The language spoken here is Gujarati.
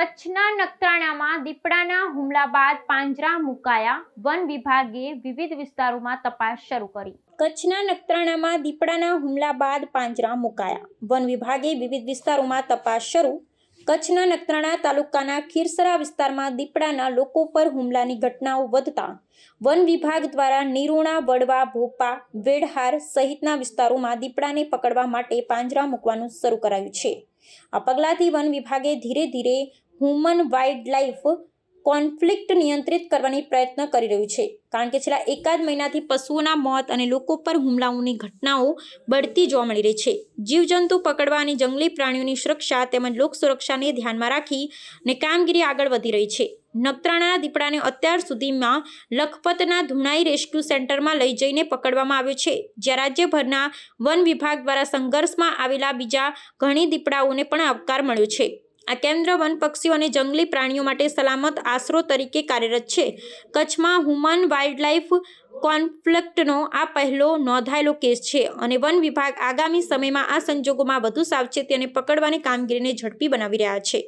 કચ્છના નખત્રાણામાં દીપડાના હુમલા બાદ પાંજરા મુકાયા. વન વિભાગે વિવિધ વિસ્તારોમાં તપાસ શરૂ કરી. કચ્છના નખત્રાણામાં દીપડાના હુમલા બાદ પાંજરા મુકાયા. વન વિભાગે વિવિધ વિસ્તારોમાં તપાસ શરૂ. કચ્છના નખત્રાણા તાલુકાના ખીરસરા વિસ્તારમાં દીપડાના લોકો પર હુમલાની ઘટનાઓ વધતા વન વિભાગ દ્વારા નિરૂણા, વડવા, ભોપા, વેડહાર સહિતના વિસ્તારોમાં દીપડાને પકડવા માટે પાંજરા મૂકવાનું શરૂ કરાયું છે. આ પગલાંથી વન વિભાગે ધીરે ધીરે હ્યુમન વાઇલ્ડ લાઈફ કોન્ફ્લિક્ટ નિયંત્રિત કરવાની પ્રયત્ન કરી રહ્યું છે. કારણ કે છેલ્લા એકાદ મહિનાથી પશુઓના મોત અને લોકો પર હુમલાઓની ઘટનાઓ બઢતી જોવા મળી રહી છે. જીવજંતુ પકડવા અને જંગલી પ્રાણીઓની સુરક્ષા તેમજ લોક સુરક્ષાને ધ્યાનમાં રાખી ને કામગીરી આગળ વધી રહી છે. નખત્રાણાના દીપડાને અત્યાર સુધીમાં લખપતના ધુણાઈ રેસ્ક્યુ સેન્ટરમાં લઈ જઈને પકડવામાં આવ્યો છે. જ્યાં રાજ્યભરના વન વિભાગ દ્વારા સંઘર્ષમાં આવેલા બીજા ઘણી દીપડાઓને પણ આવકાર મળ્યો છે. આ કેન્દ્ર વન પક્ષીઓ અને જંગલી પ્રાણીઓ માટે સલામત આશરો તરીકે કાર્યરત છે. કચ્છમાં હ્યુમન વાઇલ્ડલાઇફ કોન્ફ્લિક્ટનો આ પહેલો નોંધાયેલો કેસ છે અને વન વિભાગ આગામી સમયમાં આ સંજોગોમાં વધુ સાવચેતી અને પકડવાની કામગીરીને ઝડપી બનાવી રહ્યા છે.